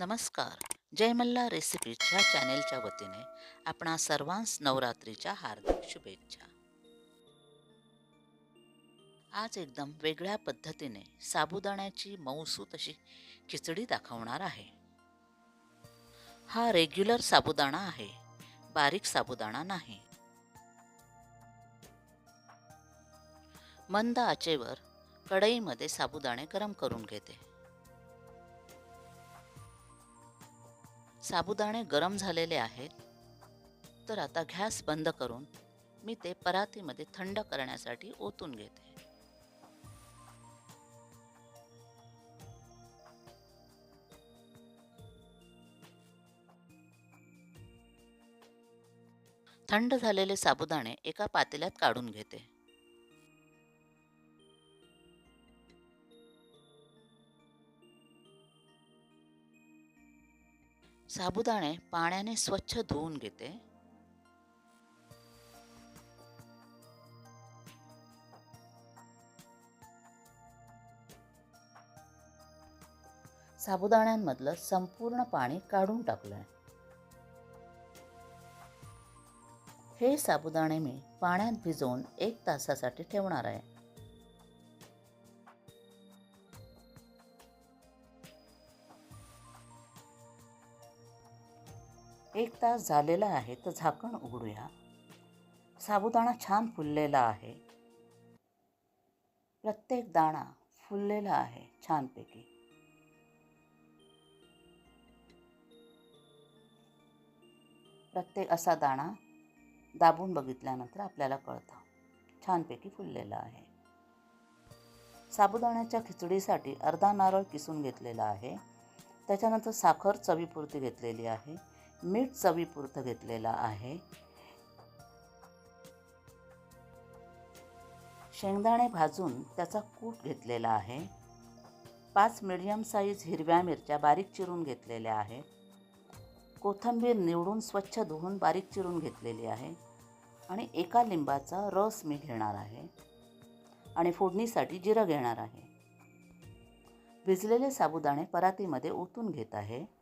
नमस्कार. जयमल्ला रेसिपीज ह्या चॅनेलच्या वतीने आपणा सर्वांस नवरात्रीच्या हार्दिक शुभेच्छा. आज एकदम वेगळ्या पद्धतीने साबुदाण्याची मऊसूत अशी खिचडी दाखवणार आहे. हा रेग्युलर साबुदाणा आहे. बारीक साबुदाणा नाही. मंद आचेवर कढईमध्ये साबुदाणे गरम करून घेते. साबुदाणे गरम झालेले आहेत. तर आता गॅस बंद करून मी ते परातीमध्ये थंड करण्यासाठी ओतून घेते. थंड झालेले साबुदाणे एका पातेल्यात काढून घेते. साबुदाणे पाण्याने स्वच्छ धुवून घेते. साबुदाण्यांमधलं संपूर्ण पाणी काढून टाकलंय. हे साबुदाणे मी पाण्यात भिजवून एक तासासाठी ठेवणार आहे. एक तास झालेला आहे तर झाकण उघडूया. साबुदाणा छान फुललेला आहे. प्रत्येक दाणा फुललेला आहे छानपैकी. प्रत्येक असा दाणा दाबून बघितल्यानंतर आपल्याला कळतं छानपैकी फुललेला आहे. साबुदाण्याच्या खिचडीसाठी अर्धा नारळ किसून घेतलेला आहे. त्याच्यानंतर साखर चवीपुरती घेतलेली आहे. मीठ चवीपुरतं घेतलेलं आहे. शेंगदाणे भाजून त्याचा कूट घेतलेला आहे. पाच मिडियम साईज हिरव्या मिरच्या बारीक चिरून घेतलेल्या आहेत. कोथिंबीर निवडून स्वच्छ धुवून बारीक चिरून घेतलेली आहे. आणि एका लिंबाचा रस मी घेणार आहे. आणि फोडणीसाठी जिरं घेणार आहे. भिजलेले साबुदाणे परातीमध्ये ओतून घेत आहे.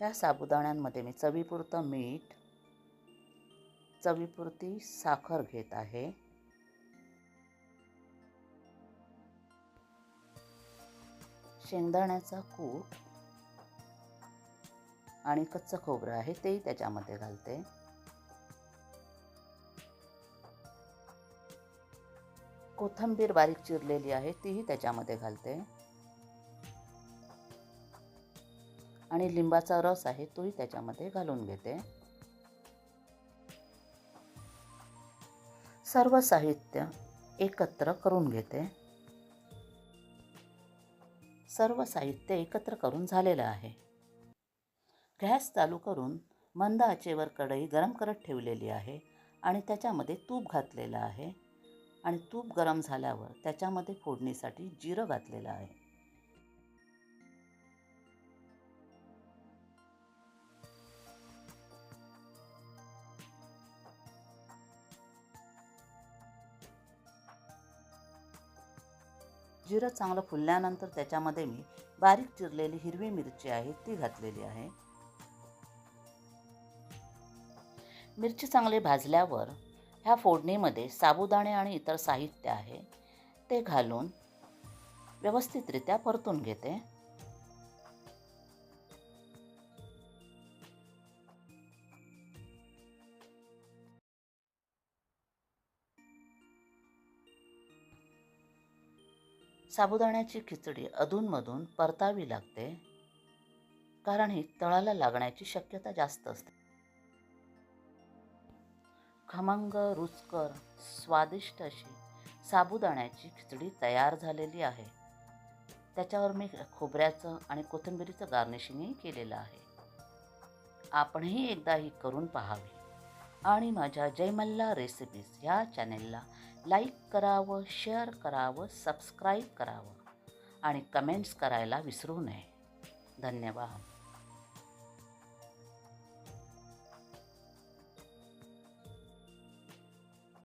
ह्या साबुदाण्यांमध्ये मी चवीपुरतं मीठ चवीपुरती साखर घेत आहे. शेंगदाण्याचा कूट आणि कच्चं खोबरं आहे तेही त्याच्यामध्ये घालते. कोथंबीर बारीक चिरलेली आहे तीही त्याच्यामध्ये घालते. आणि लिंबाचा रस आहे तोही त्याच्यामध्ये घालून घेते. सर्व साहित्य एकत्र करून घेते. सर्व साहित्य एकत्र करून झालेलं आहे. गॅस चालू करून मंद आचेवर कढई गरम करत ठेवलेली आहे आणि त्याच्यामध्ये तूप घातलेलं आहे. आणि तूप गरम झाल्यावर त्याच्यामध्ये फोडणीसाठी जिरं घातलेलं आहे. जिरं चांगलं फुलल्यानंतर त्याच्यामध्ये मी बारीक चिरलेली हिरवी मिरची आहे ती घातलेली आहे. मिरची चांगली भाजल्यावर ह्या फोडणीमध्ये साबुदाणे आणि इतर साहित्य आहे ते घालून व्यवस्थितरित्या परतून घेते. साबुदाण्याची खिचडी अधूनमधून परतावी लागते कारण ही तळाला लागण्याची शक्यता जास्त असते. खमंग रुचकर स्वादिष्ट अशी साबुदाण्याची खिचडी तयार झालेली आहे. त्याच्यावर मी खोबऱ्याचं आणि कोथिंबिरीचं गार्निशिंगही केलेलं आहे. आपणही एकदा ही करून पाहावी. आणि माझ्या जयमल्ला रेसिपीज ह्या चॅनेलला लाईक करावं शेअर करावं सबस्क्राईब करावं आणि कमेंट्स करायला विसरू नये. धन्यवाद.